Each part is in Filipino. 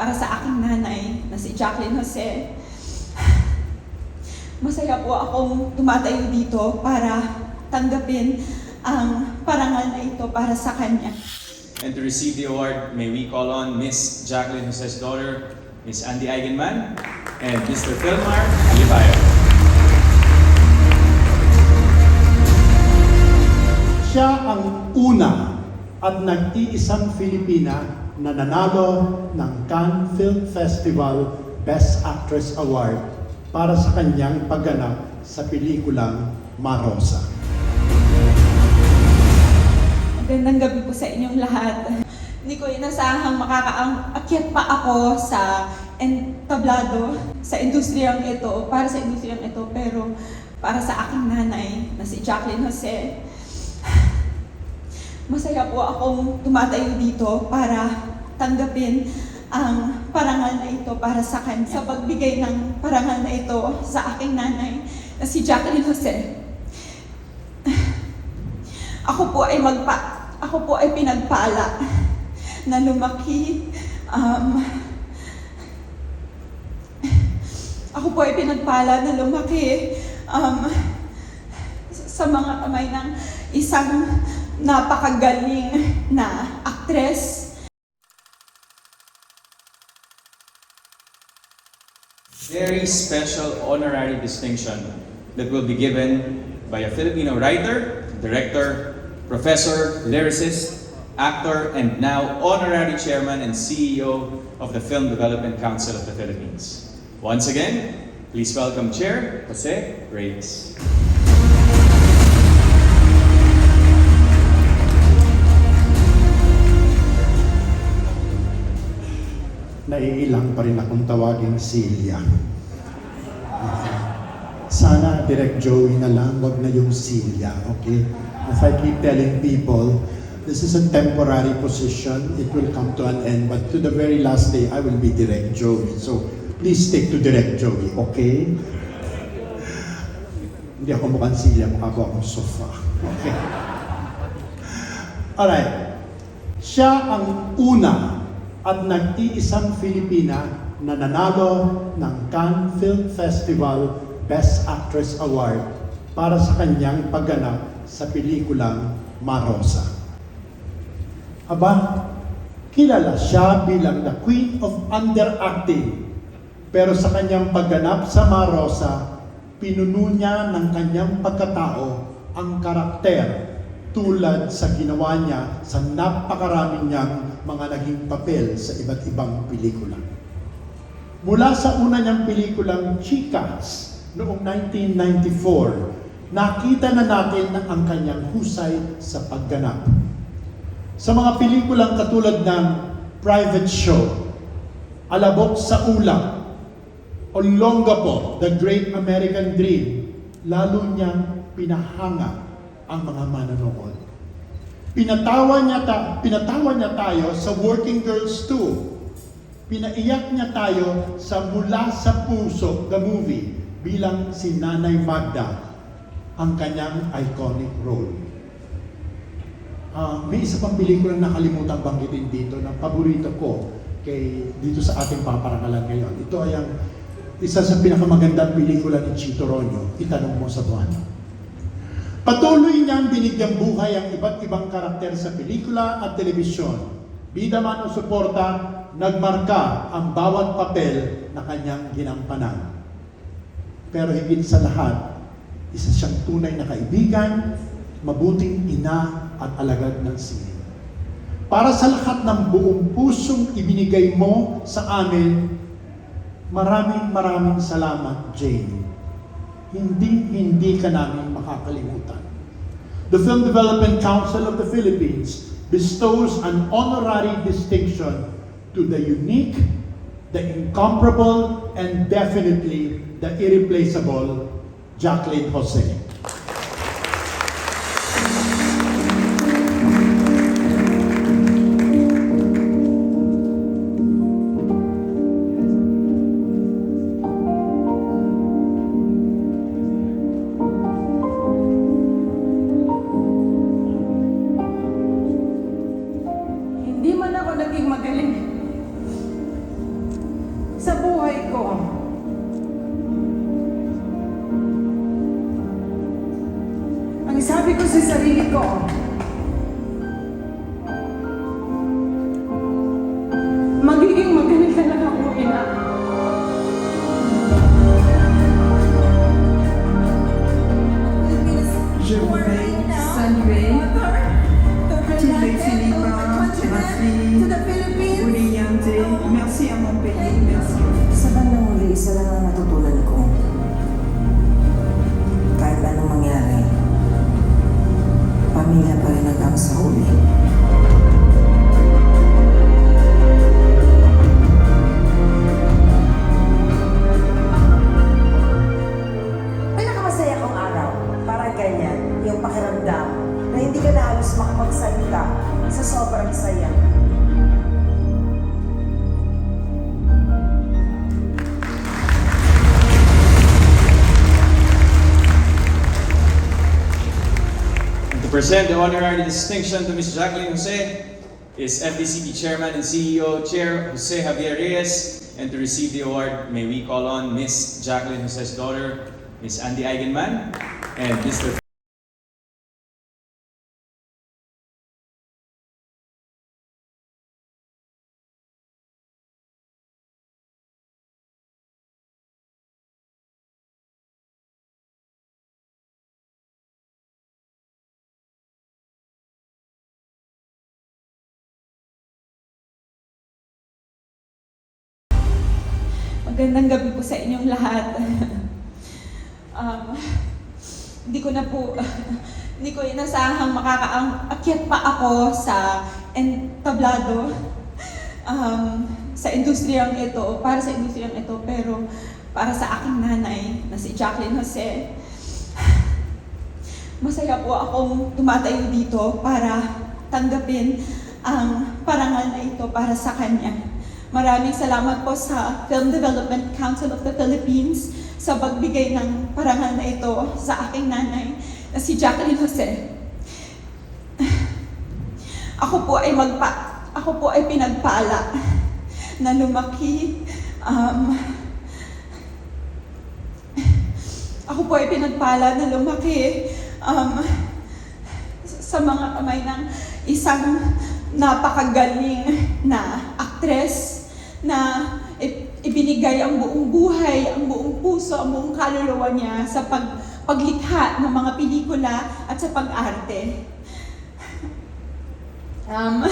para sa aking nanay na si Jacqueline Jose. Masaya po akong tumatayo dito para tanggapin ang parangal na ito para sa kanya. And to receive the award, may we call on Miss Jacqueline Jose's daughter, Miss Andy Eigenman, and Mr. Philmar Alibayo. Siya ang una at nag-iisang Filipina na nanalo ng Cannes Film Festival Best Actress Award para sa kanyang pagganap sa pelikulang Marosa. Magandang gabi po sa inyong lahat. Hindi ko inasahang makakaakyat pa ako sa entablado sa industriyang ito, para sa industriyang ito, pero para sa aking nanay na si Jacqueline Jose. Masaya po akong tumatayo dito para tanggapin ang parangal na ito para sa kanya. Sa pagbigay ng parangal na ito sa aking nanay na si Jacqueline Jose. Ako po ay magpa ako po ay pinagpala na lumaki um, ako po ay pinagpala na lumaki um, sa mga kamay ng isang napakagaling na aktres Very special honorary distinction that will be given by a Filipino writer, director, professor, lyricist, actor, and now honorary chairman and CEO of the Film Development Council of the Philippines. Once again, please welcome Chair Jose Reyes. Naiilang pa rin akong tawagin Celia. Sana Direct Joey na lang, wag na yung Celia, okay? As I keep telling people, this is a temporary position. It will come to an end. But to the very last day, I will be Direct Joey. So, please stick to Direct Joey, okay? Hindi ako mukhang Celia, mukha ko akong sofa. Okay? Alright. Siya ang una at nag-iisang Filipina na nanalo ng Cannes Film Festival Best Actress Award para sa kanyang pagganap sa pelikulang Marosa. Aba, kilala siya bilang the Queen of Underacting. Pero sa kanyang pagganap sa Marosa, pinuno niya ng kanyang pagkatao ang karakter tulad sa ginawa niya sa napakarami niyang mga naging papel sa iba't ibang pelikula. Mula sa una niyang pelikulang Chicas noong 1994, nakita na natin ang kanyang husay sa pagganap. Sa mga pelikulang katulad ng Private Show, Alabok sa Ulap, o Longapo, The Great American Dream, lalo niyang pinahanga ang mga manonood. Pinatawa niya, ta, pinatawa niya tayo sa Working Girls 2. Pinaiyak niya tayo sa Mula sa Puso, the movie, bilang si Nanay Magda, ang kanyang iconic role. Ah, may isa pang pelikula na nakalimutan banggitin dito na paborito ko kay dito sa ating paparangalan ngayon. Ito ay ang isa sa pinakamagandang pelikula ni Chito Ronyo, Itanong mo sa buwan. Patuloy niyang binigyang buhay ang iba't ibang karakter sa pelikula at telebisyon. Bida man o suporta, nagmarka ang bawat papel na kanyang ginampanan. Pero higit sa lahat, isa siyang tunay na kaibigan, mabuting ina at alagad ng sinin. Para sa lahat ng buong pusong ibinigay mo sa amin, maraming maraming salamat, Jane. Hindi, hindi ka namin makakalimutan. The Film Development Council of the Philippines bestows an honorary distinction to the unique, the incomparable, and definitely the irreplaceable Jacqueline Jose. Ko. Magiging magaling talaga akong ina. Je voudrais saluer tous les Philippins, ma fille, Oriente. Merci à mon pays, merci. Sa bandang huli, isa lang ang natutunan ko. Pamilya pa rin hanggang sa huli. Pinakamasaya kong araw, para ganyan, yung pakiramdam na hindi ka na makapagsalita sa sobrang saya. Present the honorary distinction to Ms. Jacqueline Jose is FDCP Chairman and CEO Chair Jose Javier Reyes. And to receive the award, may we call on Ms. Jacqueline Jose's daughter, Ms. Andy Eigenman, and Mr. Magandang gabi po sa inyong lahat. um, hindi ko na po, hindi ko inasahang makakaakyat pa ako sa entablado um, sa industriyang ito, para sa industriyang ito, pero para sa aking nanay na si Jacqueline Jose, masaya po akong tumatayo dito para tanggapin ang parangal na ito para sa kanya. Maraming salamat po sa Film Development Council of the Philippines sa pagbigay ng parangal na ito sa aking nanay na si Jacqueline Jose. Ako po ay magpa ako po ay pinagpala na lumaki um, ako po ay pinagpala na lumaki um, sa mga kamay ng isang napakagaling na aktres na ibinigay ang buong buhay, ang buong puso, ang buong kaluluwa niya sa pag, paglikha ng mga pelikula at sa pag-arte. Um,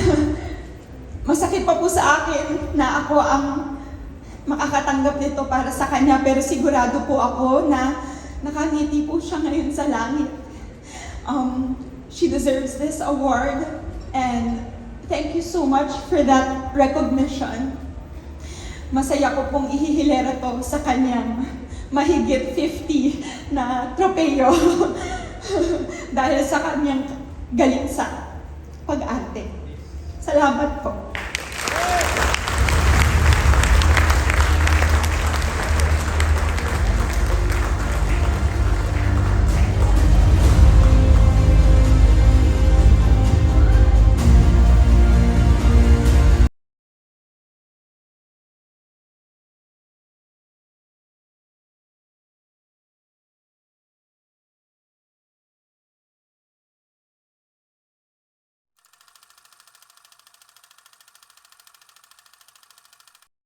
masakit pa po sa akin na ako ang makakatanggap nito para sa kanya pero sigurado po ako na nakangiti po siya ngayon sa langit. Um, she deserves this award and thank you so much for that recognition. Masaya ko pong ihihilera to sa kanyang mahigit 50 na tropeyo dahil sa kanyang galing sa pag-arte. Salamat po.